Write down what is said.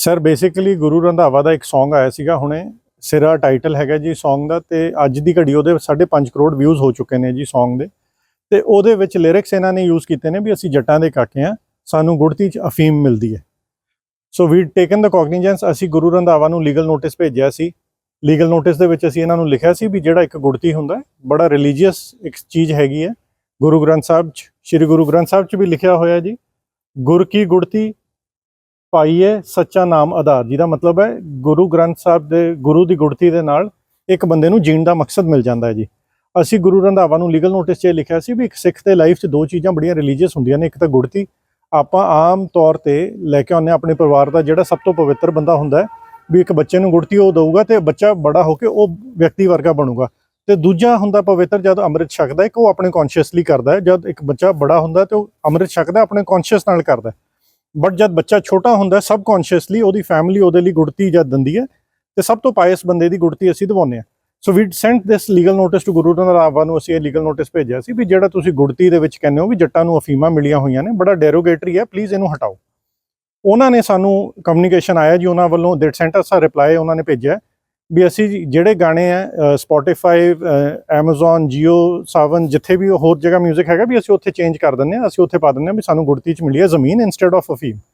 Sir basically Guru Randhawa ਦਾ ਇੱਕ Song ਆਇਆ ਸੀਗਾ ਹੁਣੇ। ਸਿਰਾ ਟਾਈਟਲ ਹੈਗਾ ਜੀ Song ਦਾ ਤੇ ਅੱਜ ਦੀ ਘੜੀ ਉਹਦੇ 5.5 ਕਰੋੜ ਵਿਊਜ਼ ਹੋ ਚੁੱਕੇ ਨੇ ਜੀ Song ਦੇ। ਤੇ ਉਹਦੇ ਵਿੱਚ ਲਿਰਿਕਸ ਇਹਨਾਂ ਨੇ ਯੂਜ਼ ਕੀਤੇ ਨੇ ਵੀ ਅਸੀਂ ਜੱਟਾਂ ਦੇ ਕਾਕੇ ਆ ਸਾਨੂੰ ਗੁੜਤੀ ਚ ਅਫੀਮ ਮਿਲਦੀ ਹੈ। ਸੋ ਵੀ ਟੇਕਨ ਦਾ ਕੋਗਨੀਜੈਂਸ ਅਸੀਂ ਗੁਰੂ ਰੰਧਾਵਾ ਨੂੰ ਲੀਗਲ ਨੋਟਿਸ ਭੇਜਿਆ ਸੀ। ਲੀਗਲ ਨੋਟਿਸ ਦੇ ਵਿੱਚ ਅਸੀਂ ਇਹਨਾਂ ਨੂੰ ਲਿਖਿਆ ਸੀ ਵੀ ਜਿਹੜਾ ਇੱਕ ਗੁੜਤੀ ਹੁੰਦਾ ਬੜਾ ਰਿਲੀਜੀਅਸ ਇੱਕ ਚੀਜ਼ ਹੈਗੀ ਹੈ। ਗੁਰੂ ਗ੍ਰੰਥ ਸਾਹਿਬ ਚ, ਸ੍ਰੀ ਗੁਰੂ ਗ੍ਰੰਥ ਸਾਹਿਬ ਚ ਵੀ ਲਿਖਿਆ ਹੋਇਆ ਜੀ। ਗੁਰ ਕੀ ਗੁੜਤੀ ਪਾਈਏ ਸੱਚਾ ਨਾਮ ਆਧਾਰ, ਜਿਹਦਾ ਮਤਲਬ ਹੈ ਗੁਰੂ ਗ੍ਰੰਥ ਸਾਹਿਬ ਦੇ ਗੁਰੂ ਦੀ ਗੁੜਤੀ ਦੇ ਨਾਲ ਇੱਕ ਬੰਦੇ ਨੂੰ ਜੀਣ ਦਾ ਮਕਸਦ ਮਿਲ ਜਾਂਦਾ ਹੈ ਜੀ। ਅਸੀਂ ਗੁਰੂ ਰੰਧਾਵਾ ਨੂੰ ਲੀਗਲ ਨੋਟਿਸ 'ਚ ਇਹ ਲਿਖਿਆ ਸੀ ਵੀ ਇੱਕ ਸਿੱਖ ਦੇ ਲਾਈਫ 'ਚ ਦੋ ਚੀਜ਼ਾਂ ਬੜੀਆਂ ਰਿਲੀਜੀਅਸ ਹੁੰਦੀਆਂ ਨੇ, ਇੱਕ ਤਾਂ ਗੁੜਤੀ। ਆਪਾਂ ਆਮ ਤੌਰ ਤੇ ਲੈ ਕੇ ਆਉਂਦੇ ਹਾਂ ਆਪਣੇ ਪਰਿਵਾਰ ਦਾ ਜਿਹੜਾ ਸਭ ਤੋਂ ਪਵਿੱਤਰ ਬੰਦਾ ਹੁੰਦਾ ਹੈ ਵੀ ਇੱਕ ਬੱਚੇ ਨੂੰ ਗੁੜਤੀ ਉਹ ਦਊਗਾ ਤੇ ਬੱਚਾ ਬੜਾ ਹੋ ਕੇ ਉਹ ਵਿਅਕਤੀ ਵਰਗਾ ਬਣੂਗਾ। ਤੇ ਦੂਜਾ ਹੁੰਦਾ ਪਵਿੱਤਰ ਜਦ ਅੰਮ੍ਰਿਤ ਛਕਦਾ ਹੈ ਕਿ ਉਹ ਆਪਣੇ ਕੌਨਸ਼ੀਅਸਲੀ ਕਰਦਾ ਹੈ। ਜਦ ਇੱਕ ਬੱਚਾ ਬੜਾ ਹੁੰਦਾ ਤੇ ਉਹ ਅੰਮ੍ਰਿਤ ਛਕਦਾ, ਆਪਣੇ ਕੌਨਸ਼ੀਅਸ ਨਾਲ ਕਰਦਾ ਬਟ ਜਦ ਬੱਚਾ ਛੋਟਾ ਹੁੰਦਾ ਸਬ ਕੌਨਸ਼ੀਅਸਲੀ ਉਹਦੀ ਫੈਮਿਲੀ ਉਹਦੇ ਲਈ ਗੁੜਤੀ ਜਦ ਦਿੰਦੀ ਹੈ, ਤੇ ਸਭ ਤੋਂ ਪਾਇਸ ਬੰਦੇ ਦੀ ਗੁੜਤੀ ਅਸੀਂ ਦਵਾਉਂਦੇ ਹਾਂ। So we sent this legal notice to Guru Randhawa ਨੂੰ, ਅਸੀਂ ਇਹ ਲੀਗਲ ਨੋਟਿਸ ਭੇਜਿਆ ਸੀ ਵੀ ਜਿਹੜਾ ਤੁਸੀਂ ਗੁੜਤੀ ਦੇ ਵਿੱਚ ਕਹਿੰਦੇ ਹੋ ਵੀ ਜੱਟਾਂ ਨੂੰ ਅਫੀਮਾਂ ਮਿਲੀਆਂ ਹੋਈਆਂ ਨੇ, ਬੜਾ ਡੈਰੋਗੇਟਰੀ ਹੈ ਪਲੀਜ਼ ਇਹਨੂੰ ਹਟਾਓ। ਉਹਨਾਂ ਨੇ ਸਾਨੂੰ ਕਮਿਊਨੀਕੇਸ਼ਨ ਆਇਆ ਜੀ, ਉਹਨਾਂ ਵੱਲੋਂ ਦੈਟ ਸੈਂਟ ਅਸ ਰਿਪਲਾਈ ਉਹਨਾਂ ਨੇ ਭੇਜਿਆ। ਵੀ ਅਸੀਂ ਜਿਹੜੇ ਗਾਣੇ ਆ ਸਪੋਟੀਫਾਈ Amazon, Jio ਸਾਵਨ ਜਿੱਥੇ ਵੀ ਹੋਰ ਜਗ੍ਹਾ 뮤직 ਹੈਗਾ ਵੀ ਅਸੀਂ ਉੱਥੇ ਚੇਂਜ ਕਰ ਦਿੰਦੇ ਆ ਅਸੀਂ ਉੱਥੇ ਪਾ ਦਿੰਦੇ ਆ ਵੀ ਸਾਨੂੰ ਗੁੜਤੀ ਚ ਮਿਲੀ ਹੈ ਜ਼ਮੀਨ ਇਨਸਟੈਡ ਆਫ ਅਫੀਮ